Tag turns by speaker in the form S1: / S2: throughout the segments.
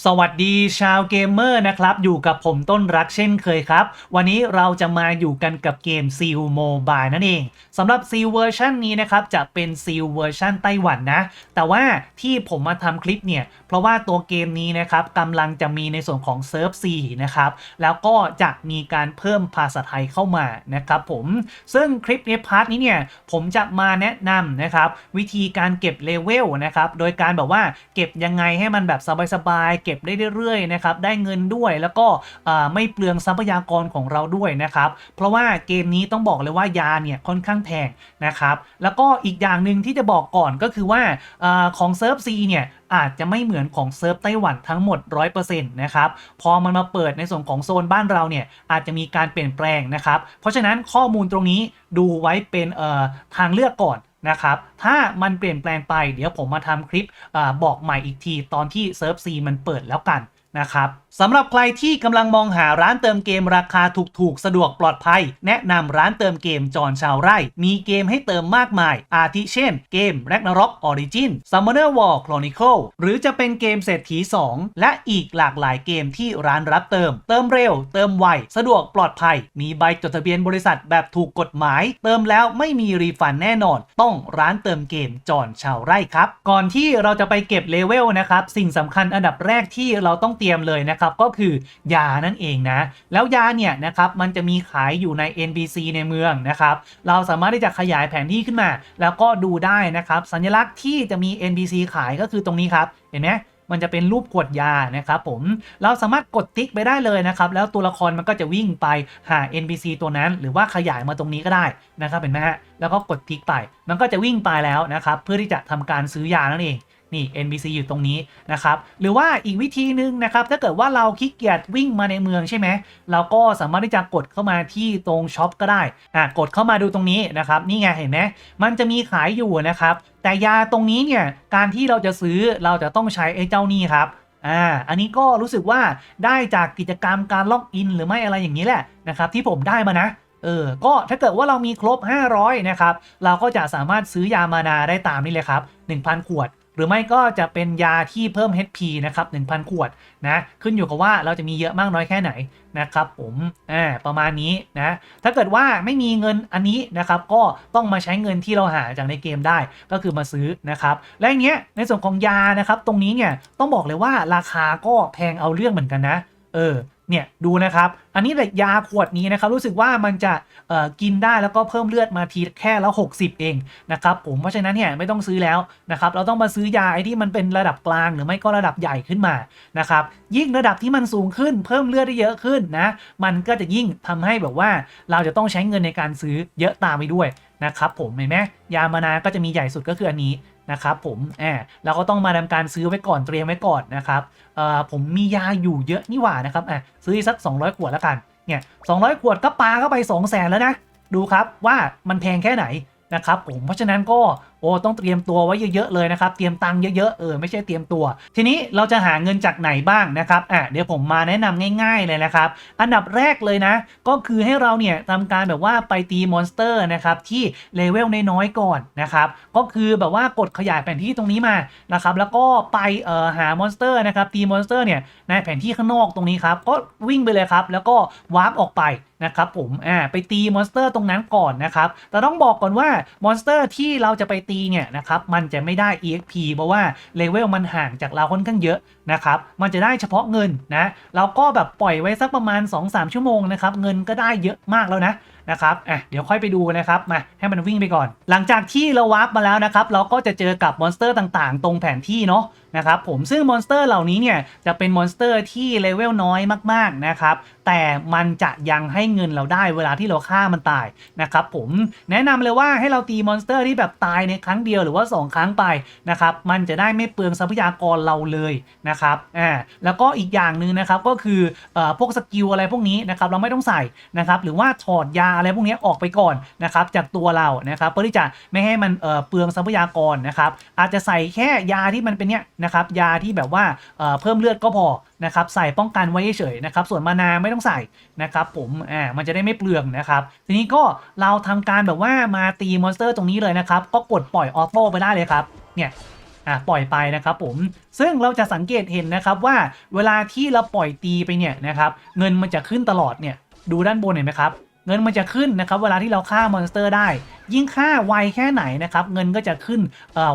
S1: สวัสดีชาวเกมเมอร์นะครับ อยู่กับผมต้นรักเช่นเคยครับ วันนี้เราจะมาอยู่กันกับเกม Seal Mobile นั่นเองสำหรับ Seal เวอร์ชันนี้นะครับจะเป็น Seal เวอร์ชันไต้หวันนะ แต่ว่าที่ผมมาทำคลิปเนี่ย เพราะว่าตัวเกมนี้นะครับกำลังจะมีในส่วนของเซิร์ฟ C นะครับ แล้วก็จะมีการเพิ่มภาษาไทยเข้ามานะครับผมซึ่งคลิปในพาร์ทนี้เนี่ยผมจะมาแนะนำนะครับวิธีการเก็บเลเวลนะครับโดยการแบบว่าเก็บยังไงให้มันแบบสบายๆเก็บได้เรื่อยๆนะครับได้เงินด้วยแล้วก็ไม่เปลืองทรัพยากรของเราด้วยนะครับ เพราะว่าเกมนี้ต้องบอกเลยว่ายาเนี่ยค่อนข้างแพงนะครับ แล้วก็อีกอย่างหนึ่งที่จะบอกก่อนก็คือว่าอของเซิร์ฟ C เนี่ยอาจจะไม่เหมือนของเซิร์ฟไต้หวันทั้งหมด 100%นะครับ พอมันมาเปิดในส่วนของโซนบ้านเราเนี่ยอาจจะมีการเปลี่ยนแปลงนะครับ เพราะฉะนั้นข้อมูลตรงนี้ดูไว้เป็นทางเลือกก่อน นะครับ ถ้ามันเปลี่ยนแปลงไปเดี๋ยวผมมาทำคลิปอบอกใหม่อีกทีตอนที่เซิร์ฟซีมันเปิดแล้วกันนะครับ สำหรับใครที่กำลังมองหาร้านเติมเกมราคาถูกๆ สะดวกปลอดภัย แนะนำร้านเติมเกมจอนชาวไร่ มีเกมให้เติมมากมาย อาทิเช่น เกม Ragnarok Origin Summoner War Chronicle หรือจะเป็นเกมเศรษฐี 2 และอีกหลากหลายเกมที่ร้านรับเติม เติมเร็ว เติมไว สะดวกปลอดภัย มีใบจดทะเบียนบริษัทแบบถูกกฎหมาย เติมแล้วไม่มีรีฟันแน่นอน ต้องร้านเติมเกมจอนชาวไร่ครับ ก่อนที่เราจะไปเก็บเลเวลนะครับ สิ่งสำคัญอันดับแรกที่เราต้องเตรียมเลยนะครับก็คือยานั่นเองนะ แล้วยาเนี่ยนะครับมันจะมีขายอยู่ใน NPC ในเมืองนะครับ เราสามารถที่จะขยายแผนที่ขึ้นมา แล้วก็ดูได้นะครับ สัญลักษณ์ที่จะมี NPC ขายก็คือตรงนี้ครับ เห็นไหมมันจะเป็นรูปขวดยานะครับผมเราสามารถกดติ๊กไปได้เลยนะครับ แล้วตัวละครมันก็จะวิ่งไปหา NPC ตัวนั้น หรือว่าขยายมาตรงนี้ก็ได้นะครับเห็นไหมฮะแล้วก็กดติ๊กไป มันก็จะวิ่งไปแล้วนะครับ เพื่อที่จะทำการซื้อยานั่นเอง นี่ NPC อยู่ตรงนี้นะครับ หรือว่าอีกวิธีหนึ่งนะครับ ถ้าเกิดว่าเราขี้เกียจวิ่งมาในเมืองใช่ไหม เราก็สามารถที่จะกดเข้ามาที่ตรงช็อปก็ได้อะกดเข้ามาดูตรงนี้นะครับ นี่ไงเห็นไหมมันจะมีขายอยู่นะครับ แต่ยาตรงนี้เนี่ยการที่เราจะซื้อเราจะต้องใช้ไอ้เจ้านี่ครับอ่า อันนี้ก็รู้สึกว่าได้จากกิจกรรมการล็อกอินหรือไม่อะไรอย่างนี้แหละนะครับที่ผมได้มานะ เออ ก็ถ้าเกิดว่าเรามีครบ 500 นะครับ เราก็จะสามารถซื้อยามานาได้ตามนี้เลยครับ 1,000 ขวด หรือไม่ก็จะเป็นยาที่เพิ่ม HP นะครับ 1,000 ขวดนะขึ้นอยู่กับว่าเราจะมีเยอะมากน้อยแค่ไหนนะครับผมอ่าประมาณนี้นะถ้าเกิดว่าไม่มีเงินอันนี้นะครับก็ต้องมาใช้เงินที่เราหาจากในเกมได้ก็คือมาซื้อนะครับและอย่างเงี้ยในส่วนของยานะครับตรงนี้เนี่ยต้องบอกเลยว่าราคาก็แพงเอาเรื่องเหมือนกันนะเออ เนี่ยดูนะครับ อันนี้แต่ยาขวดนี้นะครับรู้สึกว่ามันจะกินได้แล้วก็เพิ่มเลือดมาทีแค่ละ 60 เองนะครับผมเพราะฉะนั้นเนี่ยไม่ต้องซื้อแล้วนะครับเราต้องมาซื้อยาไอ้ที่มันเป็นระดับกลางหรือไม่ก็ระดับใหญ่ขึ้นมานะครับยิ่งระดับที่มันสูงขึ้น เพิ่มเลือดได้เยอะขึ้นนะมันก็จะยิ่งทำให้แบบว่าเราจะต้องใช้เงินในการซื้อเยอะตามไปด้วยนะครับผมเห็นไหมยามานาก็จะมีใหญ่สุดก็คืออันนี้ นะครับผมแอบเราก็ต้องมาทำการซื้อไว้ก่อนเตรียมไว้ก่อนนะครับเอ่อผมมียาอยู่เยอะนี่หว่านะครับอะซื้อสัก 200 ขวดแล้วกันเนี่ยสองขวดก็ปาเข้าไป 2 0 0แสนแล้วนะ ดูครับว่ามันแพงแค่ไหนนะครับผมเพราะฉะนั้นก็ โอ้ต้องเตรียมตัวไว้เยอะๆเลยนะครับ เตรียมตังค์เยอะๆเออไม่ใช่เตรียมตัว ทีนี้เราจะหาเงินจากไหนบ้างนะครับอะเดี๋ยวผมมาแนะนำง่าย ๆเลยนะครับ อันดับแรกเลยนะ ก็คือให้เราเนี่ยทำการแบบว่าไปตีมอนสเตอร์นะครับที่เลเวลน้อยๆก่อนนะครับก็คือแบบว่ากดขยายแผนที่ตรงนี้มานะครับแล้วก็ไปเอ่อหามอนสเตอร์นะครับตีมอนสเตอร์เนี่ยในแผนที่ข้างนอกตรงนี้ครับก็วิ่งไปเลยครับแล้วก็วาร์ปออกไปนะครับผมอ่าไปตีมอนสเตอร์ตรงนั้นก่อนนะครับแต่ต้องบอกก่อนว่ามอนสเตอร์ที่เราจะไปตีเนี่ยนะครับมันจะไม่ได้ EXP เพราะว่าเลเวลมันห่างจากเราค่อนข้างเยอะนะครับมันจะได้เฉพาะเงินนะเราก็แบบปล่อยไว้สักประมาณ 2-3 ชั่วโมงนะครับเงินก็ได้เยอะมากแล้วนะนะครับอะเดี๋ยวค่อยไปดูนะครับมาให้มันวิ่งไปก่อน หลังจากที่เราวาร์ปมาแล้วนะครับ เราก็จะเจอกับมอนสเตอร์ต่างๆ ตรงแผนที่เนาะนะครับผมซึ่งมอนสเตอร์เหล่านี้เนี่ยจะเป็นมอนสเตอร์ที่เลเวลน้อยมากๆนะครับแต่มันจะยังให้เงินเราได้เวลาที่เราฆ่ามันตายนะครับผมแนะนำเลยว่าให้เราตีมอนสเตอร์ที่แบบตายในครั้งเดียวหรือว่า 2 ครั้งไปนะครับมันจะได้ไม่เปลืองทรัพยากรเราเลยนะครับอ่าแล้วก็อีกอย่างหนึ่งนะครับก็คือเอ่อพวกสกิลอะไรพวกนี้นะครับเราไม่ต้องใส่นะครับหรือว่าถอดยาอะไรพวกนี้ออกไปก่อนนะครับจากตัวเรานะครับเพื่อที่จะไม่ให้มันเเปลืองทรัพยากรนะครับอาจจะใส่แค่ยาที่มันเป็นเนี้ยนะครับยาที่แบบว่าเอ่อเพิ่มเลือดก็พอนะครับใส่ป้องกันไว้เฉยนะครับส่วนมานาไม่ต้องใส่นะครับผมอ่ามันจะได้ไม่เปลืองนะครับทีนี้ก็เราทำการแบบว่ามาตีมอนสเตอร์ตรงนี้เลยนะครับก็กดปล่อยออโต้ไปได้เลยครับเนี่ยอะปล่อยไปนะครับผมซึ่งเราจะสังเกตเห็นนะครับว่าเวลาที่เราปล่อยตีไปเนี่ยนะครับเงินมันจะขึ้นตลอดเนี่ยดูด้านบนเห็นไหมครับ เงินมันจะขึ้นนะครับเวลาที่เราฆ่ามอนสเตอร์ได้ ยิ่งฆ่าไวแค่ไหนนะครับเงินก็จะขึ้น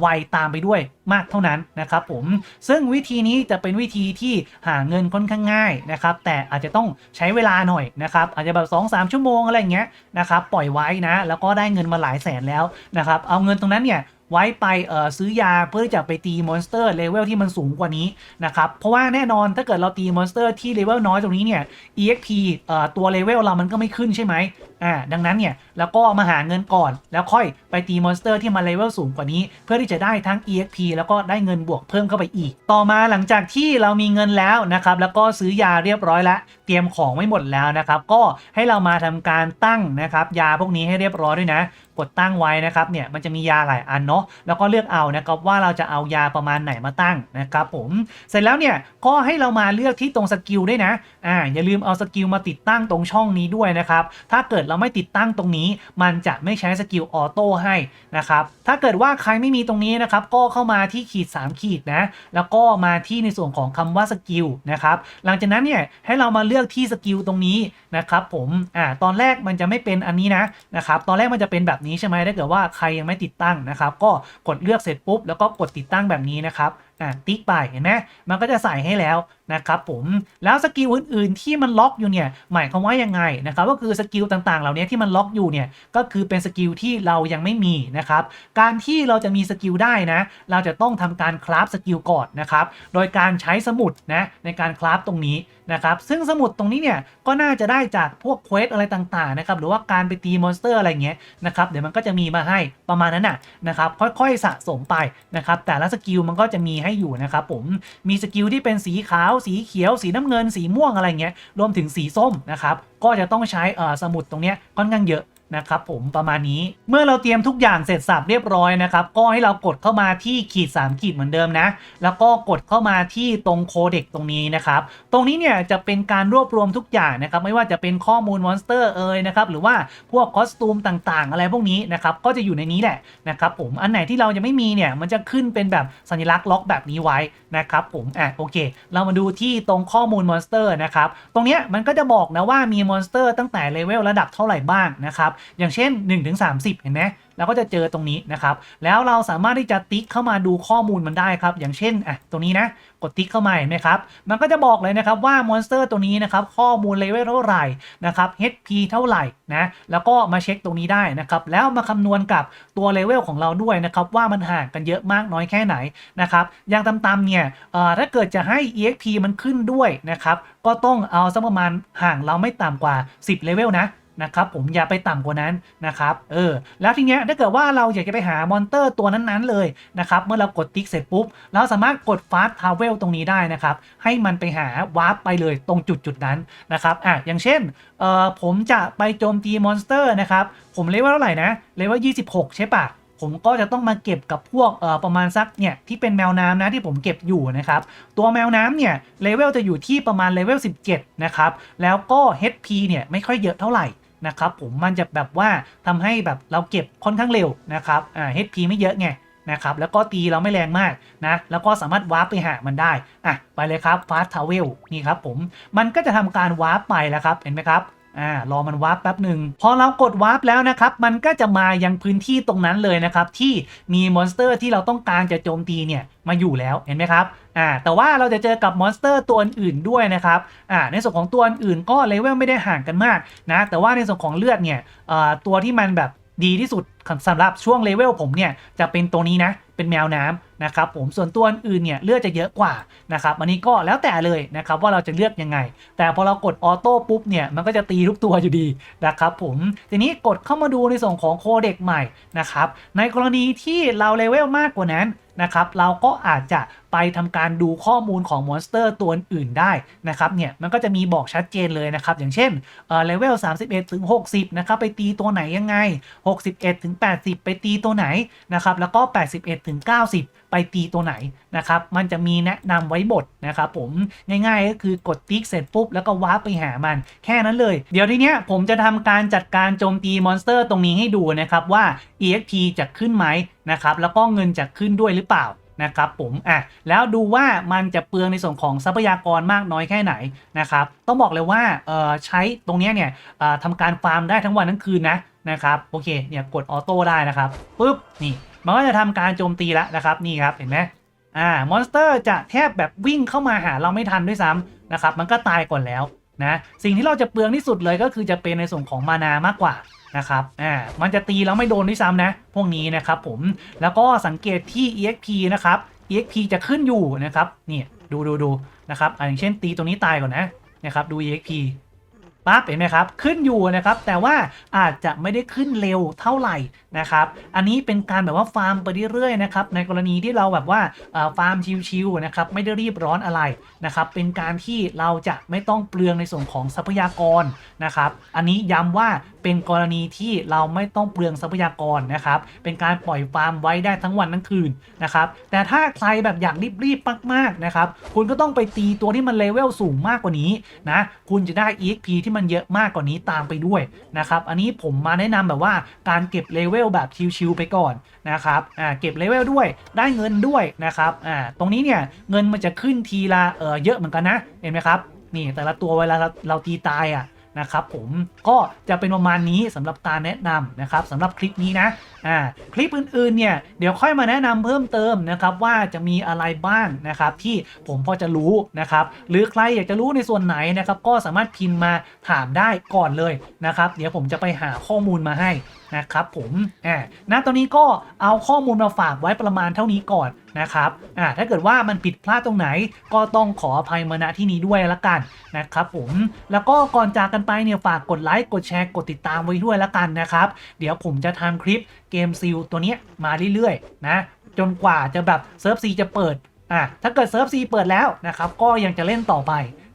S1: ไวตามไปด้วยมากเท่านั้นนะครับผมซึ่งวิธีนี้จะเป็นวิธีที่หาเงินค่อนข้างง่ายนะครับแต่อาจจะต้องใช้เวลาหน่อยนะครับอาจจะแบบ2อสชั่วโมงอะไรเงี้ยนะครับปล่อยไว้นะแล้วก็ได้เงินมาหลายแสนแล้วนะครับเอาเงินตรงนั้นเนี่ย ไว้ไปเอ่อซื้อยาเพื่อที่จะไปตีมอนสเตอร์เลเวลที่มันสูงกว่านี้นะครับเพราะว่าแน่นอนถ้าเกิดเราตีมอนสเตอร์ที่เลเวลน้อยตรงนี้เนี่ย EXP เอ่อตัวเลเวลเรามันก็ไม่ขึ้นใช่ไหมอ่าดังนั้นเนี่ยแล้วก็มาหาเงินก่อน แล้วค่อยไปตีมอนสเตอร์ที่มันเลเวลสูงกว่านี้ เพื่อที่จะได้ทั้ง EXP แล้วก็ได้เงินบวกเพิ่มเข้าไปอีก ต่อมาหลังจากที่เรามีเงินแล้วนะครับแล้วก็ซื้อยาเรียบร้อยแล้วเตรียมของไว้หมดแล้วนะครับก็ให้เรามาทำการตั้งนะครับยาพวกนี้ให้เรียบร้อยด้วยนะ กดตั้งไว้นะครับเนี่ยมันจะมียาหลายอันเนาะแล้วก็เลือกเอานะครับว่าเราจะเอายาประมาณไหนมาตั้งนะครับผมเสร็จแล้วเนี่ยก็ให้เรามาเลือกที่ตรงสกิลด้วยนะอ่าอย่าลืมเอาสกิลมาติดตั้งตรงช่องนี้ด้วยนะครับถ้าเกิดเราไม่ติดตั้งตรงนี้ มันจะไม่ใช้สกิลออโต้ให้นะครับถ้าเกิดว่าใครไม่มีตรงนี้นะครับก็เข้ามาที่ขีด 3 ขีดนะแล้วก็มาที่ในส่วนของคำว่าสกิลนะครับหลังจากนั้นเนี่ยให้เรามาเลือกที่สกิลตรงนี้นะครับผมอ่าตอนแรกมันจะไม่เป็นอันนี้นะนะครับตอนแรกมันจะเป็นแบบนี้ใช่ไหมถ้าเกิดว่าใครยังไม่ติดตั้งนะครับ ก็กดเลือกเสร็จปุ๊บแล้วก็กดติดตั้งแบบนี้นะครับอ่าติ๊กไปเห็นไหมมันก็จะใส่ให้แล้วนะครับผมแล้วสกิลอื่นๆที่มันล็อกอยู่เนี่ยหมายความว่ายังไงนะครับก็คือสกิลต่างๆ เหล่านี้ที่มันล็อกอยู่เนี่ยก็คือเป็นสกิลที่เรายังไม่มีนะครับการที่เราจะมีสกิลได้นะเราจะต้องทำการคราฟสกิลก่อนนะครับโดยการใช้สมุดนะในการคราฟตรงนี้นะครับซึ่งสมุดตรงนี้เนี่ยก็น่าจะได้จากพวกเควสอะไรต่างๆนะครับหรือว่าการไปตีมอนสเตอร์อะไรเงี้ยนะครับเดี๋ยวมันก็จะมีมาให้ประมาณนั้นน่ะนะครับค่อยๆสะสมไปนะครับแต่ละสกิลมันก็จะมีให้อยู่นะครับผมมีสกิลที่เป็นสีขาว สีเขียว สีน้ำเงิน สีม่วงอะไรเงี้ยรวมถึงสีส้มนะครับก็จะต้องใช้สมุดตรงเนี้ยค่อนข้างเยอะ นะครับผมประมาณนี้เมื่อเราเตรียมทุกอย่างเสร็จสับเรียบร้อยนะครับก็ให้เรากดเข้ามาที่ขีด 3 ขีดเหมือนเดิมนะ แล้วก็กดเข้ามาที่ตรงโคเด็กตรงนี้นะครับตรงนี้เนี่ยจะเป็นการรวบรวมทุกอย่างนะครับไม่ว่าจะเป็นข้อมูลมอนสเตอร์เอ่ยนะครับหรือว่าพวกคอสตูมต่างๆ อะไรพวกนี้นะครับก็จะอยู่ในนี้แหละนะครับผมอันไหนที่เรายังไม่มีเนี่ยมันจะขึ้นเป็นแบบสัญลักษณ์ล็อกแบบนี้ไว้นะครับผมอะโอเค เรามาดูที่ตรงข้อมูลมอนสเตอร์นะครับตรงเนี้ยมันก็จะบอกนะว่ามีมอนสเตอร์ตั้งแต่เลเวลระดับเท่าไหร่บ้างนะครับอย่างเช่น 1-30 เห็นไหมเราก็จะเจอตรงนี้นะครับ แล้วเราสามารถที่จะติ๊กเข้ามาดูข้อมูลมันได้ครับ อย่างเช่นอะตรงนี้นะ กดติ๊กเข้ามาเห็นไหมครับ มันก็จะบอกเลยนะครับว่ามอนสเตอร์ตัวนี้นะครับข้อมูลเลเวลเท่าไหร่นะครับ HP เท่าไหร่นะแล้วก็มาเช็คตรงนี้ได้นะครับแล้วมาคำนวณกับตัวเลเวลของเราด้วยนะครับว่ามันห่างกันเยอะมากน้อยแค่ไหนนะครับอย่างต่ำๆเนี่ยเอ่อถ้าเกิดจะให้ EXP มันขึ้นด้วยนะครับก็ต้องเอาสักประมาณห่างเราไม่ต่ำกว่า 10เลเวลนะ นะครับผมอย่าไปต่ำกว่านั้นนะครับเออแล้วทีเนี้ยถ้าเกิดว่าเราอยากจะไปหามอนเตอร์ตัวนั้นๆเลยนะครับเมื่อเรากดติ๊กเสร็จปุ๊บ เราสามารถกดฟาสต์ทาวเวลตรงนี้ได้นะครับให้มันไปหาวาร์ปไปเลยตรงจุดจุดนั้นนะครับอะอย่างเช่นเอ่อผมจะไปโจมตีมอนสเตอร์นะครับผมเลเวลเท่าไหร่นะเลเวล26 ใช่ปะผมก็จะต้องมาเก็บกับพวกเอ่อประมาณสักเนี่ยที่เป็นแมวน้ำนะที่ผมเก็บอยู่นะครับตัวแมวน้ำเนี่ยเลเวลจะอยู่ที่ประมาณเลเวล17นะครับแล้วก็ HP เนี่ยไม่ค่อยเยอะเท่าไหร่ นะครับผมมันจะแบบว่าทำให้แบบเราเก็บค่อนข้างเร็วนะครับอ่า HP ไม่เยอะไงนะครับแล้วก็ตีเราไม่แรงมากนะแล้วก็สามารถวาร์ปไปหามันได้อะไปเลยครับฟาสทาวเวลนี่ครับผมมันก็จะทำการวาร์ปไปแล้วครับเห็นไหมครับ อ่ารอมันวาร์ปแป๊บหนึ่งพอเรากดวาร์ปแล้วนะครับ มันก็จะมายังพื้นที่ตรงนั้นเลยนะครับ ที่มีมอนสเตอร์ที่เราต้องการจะโจมตีเนี่ยมาอยู่แล้วเห็นไหมครับอ่าแต่ว่าเราจะเจอกับมอนสเตอร์ตัวอื่นด้วยนะครับอ่าในส่วนของตัวอื่นก็เลเวลไม่ได้ห่างกันมากนะแต่ว่าในส่วนของเลือดเนี่ยเอ่อตัวที่มันแบบดีที่สุดสำหรับช่วงเลเวลผมเนี่ยจะเป็นตัวนี้นะเป็นแมวน้ำ นะครับผมส่วนตัวอื่นเนี่ยเลือดจะเยอะกว่านะครับอันนี้ก็แล้วแต่เลยนะครับว่าเราจะเลือกยังไง แต่พอเรากดออโต้ปุ๊บเนี่ยมันก็จะตีทุกตัวอยู่ดีนะครับผมทีนี้กดเข้ามาดูในส่วนของโคเด็กใหม่นะครับในกรณีที่เราเลเวลมากกว่านั้นนะครับเราก็อาจจะไปทำการดูข้อมูลของมอนสเตอร์ตัวอื่นได้นะครับเนี่ยมันก็จะมีบอกชัดเจนเลยนะครับ อย่างเช่นเอ่อเลเวล 31 ถึง 60 นะครับ ไปตีตัวไหนยังไง 61 ถึง 80 ไปตีตัวไหนนะครับ แล้วก็ 81 ถึง 90 ไปตีตัวไหนนะครับ มันจะมีแนะนำไว้บทนะครับผมง่ายๆก็คือกดติ๊กเสร็จปุ๊บ แล้วก็วาร์ปไปหามัน แค่นั้นเลย เดี๋ยวทีเนี้ยผมจะทำการจัดการโจมตีมอนสเตอร์ตรงนี้ให้ดูนะครับว่า EXP จะขึ้นไหมนะครับแล้วก็เงินจะขึ้นด้วยหรือเปล่านะครับผมอะแล้วดูว่ามันจะเปลืองในส่วนของทรัพยากรมากน้อยแค่ไหนนะครับต้องบอกเลยว่าเออใช้ตรงเนี้ยเนี่ยทำการฟาร์มได้ทั้งวันทั้งคืนนะนะครับโอเคเนี่ยกดออโต้ได้นะครับปุ๊บนี่มันก็จะทำการโจมตีแล้วนะครับนี่ครับเห็นไหมอ่ามอนสเตอร์จะแทบแบบวิ่งเข้ามาหาเราไม่ทันด้วยซ้ำนะครับมันก็ตายก่อนแล้วนะสิ่งที่เราจะเปลืองที่สุดเลยก็คือจะเป็นในส่วนของมานา มากกว่า นะครับอ่ามันจะตีแล้วไม่โดนด้วยซ้ำนะ พวกนี้นะครับผมแล้วก็สังเกตที่ exp นะครับ exp จะขึ้นอยู่นะครับนี่ดูดูดูนะครับอย่างเช่นตีตรงนี้ตายก่อนนะนะครับดู exp ปั๊บเห็นไหมครับ ขึ้นอยู่นะครับ แต่ว่าอาจจะไม่ได้ขึ้นเร็วเท่าไหร่ นะครับ อันนี้เป็นการแบบว่าฟาร์มไปเรื่อยๆนะครับในกรณีที่เราแบบว่าฟาร์มชิวๆนะครับไม่ได้รีบร้อนอะไรนะครับเป็นการที่เราจะไม่ต้องเปลืองในส่วนของทรัพยากรนะครับ อันนี้ย้ำว่าเป็นกรณีที่เราไม่ต้องเปลืองทรัพยากรนะครับ เป็นการปล่อยฟาร์มไว้ได้ทั้งวันทั้งคืนนะครับ แต่ถ้าใครแบบอยากรีบๆมากๆนะครับ คุณก็ต้องไปตีตัวที่มันเลเวลสูงมากกว่านี้นะ คุณจะได้ EXP ที่มันเยอะมากกว่านี้ตามไปด้วยนะครับ อันนี้ผมมาแนะนำแบบว่าการเก็บเลเวลแบบชิวๆไปก่อนนะครับอ่าเก็บเลเวลด้วยได้เงินด้วยนะครับอ่าตรงนี้เนี่ยเงินมันจะขึ้นทีละเออเยอะเหมือนกันนะเห็นไหมครับนี่แต่ละตัวเวลาเราเราตีตายอะ นะครับผมก็จะเป็นประมาณนี้สำหรับการแนะนำนะครับสำหรับคลิปนี้นะอ่าคลิปอื่นๆเนี่ยเดี๋ยวค่อยมาแนะนำเพิ่มเติมนะครับว่าจะมีอะไรบ้างนะครับที่ผมพอจะรู้นะครับหรือใครอยากจะรู้ในส่วนไหนนะครับก็สามารถพิมพ์มาถามได้ก่อนเลยนะครับเดี๋ยวผมจะไปหาข้อมูลมาให้นะครับผมอ่าณตอนนี้ก็เอาข้อมูลมาฝากไว้ประมาณเท่านี้ก่อน นะครับอ่าถ้าเกิดว่ามันผิดพลาดตรงไหนก็ต้องขออภัยมาณที่นี้ด้วยละกันนะครับผมแล้วก็ก่อนจากกันไปเนี่ยฝากกดไลค์กดแชร์กดติดตามไว้ด้วยละกันนะครับ เดี๋ยวผมจะทำคลิปเกมซิลตัวเนี้ยมาเรื่อยๆนะจนกว่าจะแบบเซิร์ฟซีจะเปิดอะถ้าเกิดเซิร์ฟซีเปิดแล้วนะครับก็ยังจะเล่นต่อไป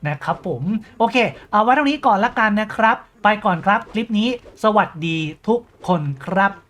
S1: นะครับผม โอเค เอาไว้เท่านี้ก่อนละกันนะครับ ไปก่อนครับคลิปนี้ สวัสดีทุกคนครับ